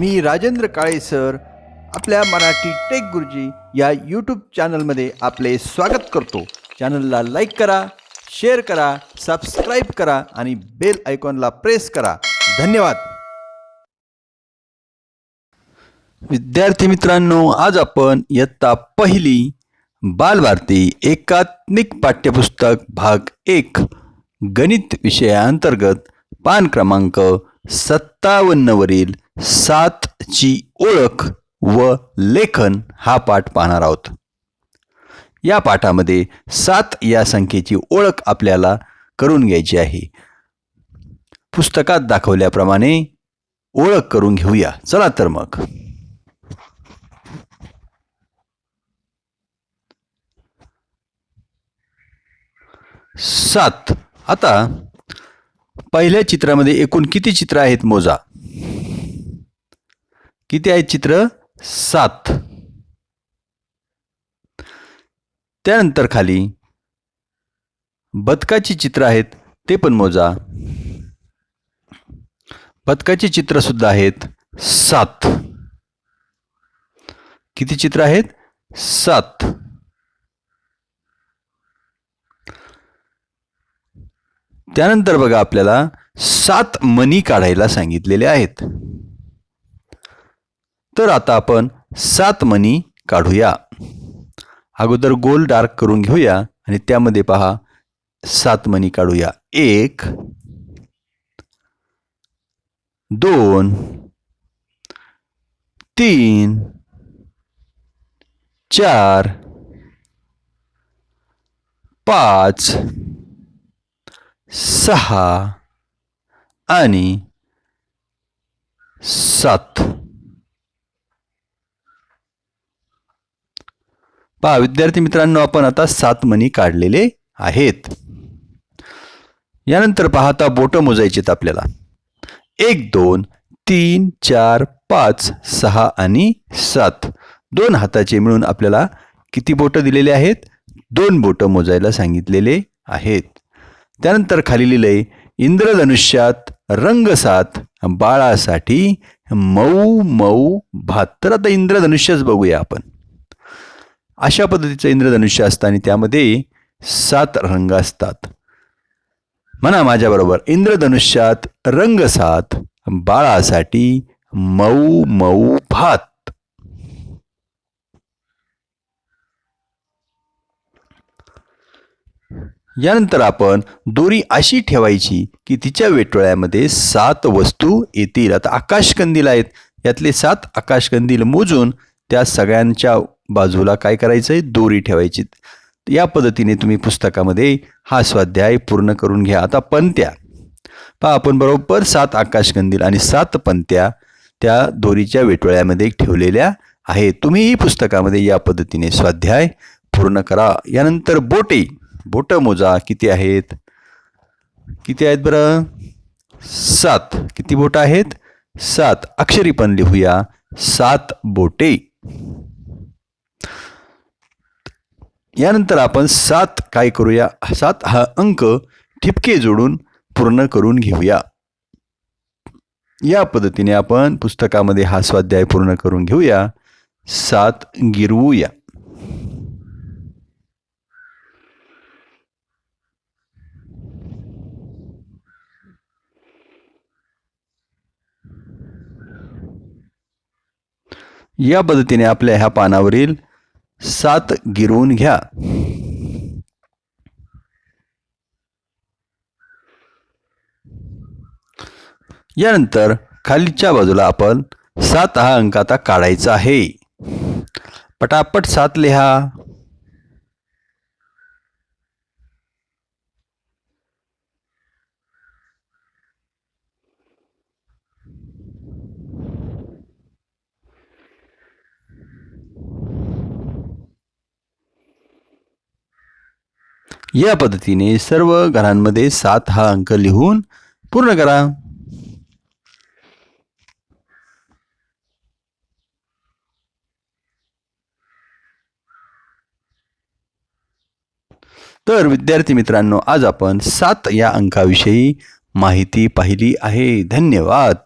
मी Rajendra Kale sir आपल्या Marathi take गुरुजी या यूट्यूब चॅनलमध्ये आपले स्वागत करतो. चॅनलला लाईक करा शेअर करा सबस्क्राईब करा आणि बेल आयकॉनला प्रेस करा. धन्यवाद. विद्यार्थी मित्रांनो आज आपण इयत्ता पहिली बालभारती एकात्मिक पाठ्यपुस्तक भाग एक गणित विषयाअंतर्गत पान क्रमांक सत्तावन्नवरील सातची ओळख व लेखन हा पाठ पाहणार आहोत. या पाठामध्ये सात या संख्येची ओळख आपल्याला करून घ्यायची आहे. पुस्तकात दाखवल्याप्रमाणे ओळख करून घेऊया. चला तर मग. सात. आता पहिल्या चित्रामध्ये एकूण किती चित्र आहेत मोजा? किती आहेत चित्र? सात. त्यानंतर खाली बदकाची चित्र आहेत ते पण मोजा. बदकाची चित्र सुद्धा आहेत सात. किती चित्र आहेत? सात. त्यानंतर बघा आपल्याला सात मनी काढायला सांगितलेले आहेत. तर आता आपण सात मनी काढूया. अगोदर गोल डार्क करून घेऊया आणि त्यामध्ये पहा सात मनी काढूया. एक दोन तीन चार पाच सहा आणि सात. पहा विद्यार्थी मित्रांनो आपण आता सात मणी काढलेले आहेत. यानंतर पाहता बोटं मोजायची आहेत आपल्याला. एक दोन तीन चार पाच सहा आणि सात. दोन हाताचे मिळून आपल्याला किती बोटं दिलेले आहेत? दोन बोटं मोजायला सांगितलेले आहेत. त्यानंतर खाली लिहिलंय इंद्रधनुष्यात रंग सात बाळासाठी मऊ मऊ भात. तर आता इंद्रधनुष्यच बघूया आपण. अशा पद्धतीचं इंद्रधनुष्य असतं आणि त्यामध्ये सात रंग असतात. म्हणा माझ्याबरोबर इंद्रधनुष्यात रंग सात बाळासाठी मऊ मऊ भात. यानंतर आपण दोरी अशी ठेवायची की तिच्या वेटोळ्यामध्ये सात वस्तू येतील. आता आकाशकंदील आहेत. यातले सात आकाशकंदील मोजून त्या सगळ्यांच्या बाजूला काय करायचं आहे दोरी ठेवायची. या पद्धतीने तुम्ही पुस्तकामध्ये हा स्वाध्याय पूर्ण करून घ्या. आता पंत्या. पहा आपण बरोबर सात आकाशकंदील आणि सात पंत्या त्या दोरीच्या वेटोळ्यामध्ये ठेवलेल्या आहे तुम्हीही पुस्तकामध्ये या पद्धतीने स्वाध्याय पूर्ण करा. यानंतर बोटे. बोटं मोजा. किती आहेत? किती आहेत बरं? सात. किती बोटं आहेत? सात. अक्षरी पण लिहूया. सात बोटे. यानंतर आपण सात काय करूया? सात हा अंक ठिपके जोडून पूर्ण करून घेऊया. या पद्धतीने आपण पुस्तकामध्ये हा स्वाध्याय पूर्ण करून घेऊया. सात गिरवूया. या पद्धतीने आपल्या ह्या पानावरील सात गिरवून घ्या. यानंतर खालीच्या बाजूला आपण सात हा अंक आता काढायचा आहे. पटापट सात लिहा. या पद्धतीने सर्व घरांमध्ये सात हा अंक लिहून पूर्ण करा. तर विद्यार्थी मित्रांनो आज आपण सात या अंकाविषयी माहिती पाहिली आहे. धन्यवाद.